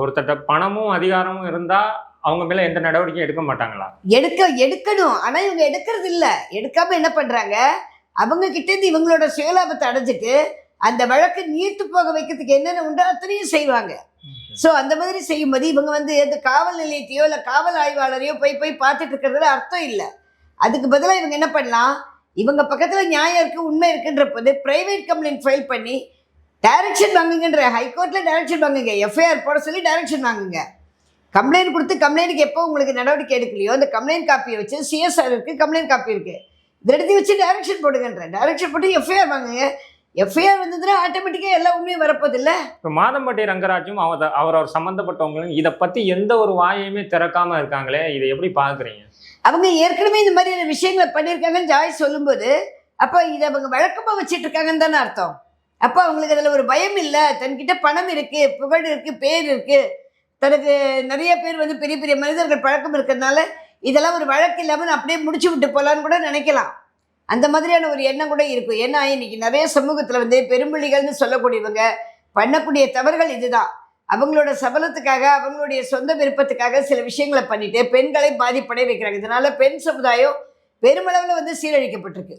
ஒருத்தட்ட பணமும் அதிகாரமும் இருந்தா அவங்க மேல எந்த நடவடிக்கையும் எடுக்க மாட்டாங்களா? எடுக்க எடுக்கணும். ஆனா இவங்க எடுக்கிறது இல்ல எடுக்காம என்ன பண்றாங்க? அவங்க கிட்ட இருந்து இவங்களோட சுயலாபத்தை அடைஞ்சிட்டு அந்த வழக்கு நீர்த்து போக வைக்கிறதுக்கு என்னென்ன உண்டோ அத்தனையும் செய்வாங்க. ஸோ அந்த மாதிரி செய்யும்போது இவங்க வந்து எந்த காவல் நிலையத்தையோ இல்லை காவல் ஆய்வாளரையோ போய் போய் பார்த்துட்டு இருக்கிறதுல அர்த்தம் இல்லை. அதுக்கு பதிலாக இவங்க என்ன பண்ணலாம்? இவங்க பக்கத்தில் நியாயம் இருக்குது உண்மை இருக்குன்ற போது ப்ரைவேட் கம்ப்ளைண்ட் ஃபைல் பண்ணி டைரக்ஷன் வாங்குங்கன்ற ஹைகோர்ட்டில் டைரக்ஷன் வாங்குங்க. எஃப்ஐஆர் போட சொல்லி டைரக்ஷன் வாங்குங்க. கம்ப்ளைண்ட் கொடுத்து கம்ப்ளைண்ட்டுக்கு எப்போ உங்களுக்கு நடவடிக்கை எடுக்கலையோ அந்த கம்ப்ளைண்ட் காப்பியை வச்சு சிஎஸ்ஆர் இருக்குது கம்ப்ளைண்ட் காப்பி இருக்குது இதை எடுத்து வச்சு டைரக்ஷன் போடுங்கன்ற. டைரக்ஷன் போட்டு எஃப்ஐஆர் வாங்குங்க. எஃப்ஐஆர் வந்ததுன்னா ஆட்டோமேட்டிக்காக எல்லா உண்மையும் வரப்போதில்ல இப்போ மாதம்பட்டி ரங்கராஜும் அவர் அவர் சம்பந்தப்பட்டவங்களும் இதை பத்தி எந்த ஒரு வாயையுமே திறக்காம இருக்காங்களே இதை எப்படி பாக்குறீங்க அவங்க ஏற்கனவே இந்த மாதிரியான விஷயங்களை பண்ணியிருக்காங்கன்னு ஜாய் சொல்லும்போது அப்போ இதை அவங்க வழக்கமாக வச்சிட்டு இருக்காங்கன்னு தானே அர்த்தம். அப்போ அவங்களுக்கு அதில் ஒரு பயம் இல்லை. தன்கிட்ட பணம் இருக்குது புகழ் இருக்குது பேர் இருக்குது தனக்கு நிறைய பேர் வந்து பெரிய பெரிய மனிதர்கள் பழக்கம் இருக்கிறதுனால இதெல்லாம் ஒரு வழக்கு இல்லாமல் அப்படியே முடிச்சு விட்டு போகலான்னு கூட நினைக்கலாம். அந்த மாதிரியான ஒரு எண்ணம் கூட இருக்கும் ஏன்னா இன்னைக்கு நிறைய சமூகத்தில் வந்து பெரும்புள்ளிகள்னு சொல்லக்கூடியவங்க பண்ணக்கூடிய தவறுகள் இதுதான். அவங்களோட சபலத்துக்காக அவங்களுடைய சொந்த விருப்பத்துக்காக சில விஷயங்களை பண்ணிட்டு பெண்களை பாதிப்படைய வைக்கிறாங்க. இதனால பெண் சமுதாயம் பெருமளவில் வந்து சீரழிக்கப்பட்டிருக்கு.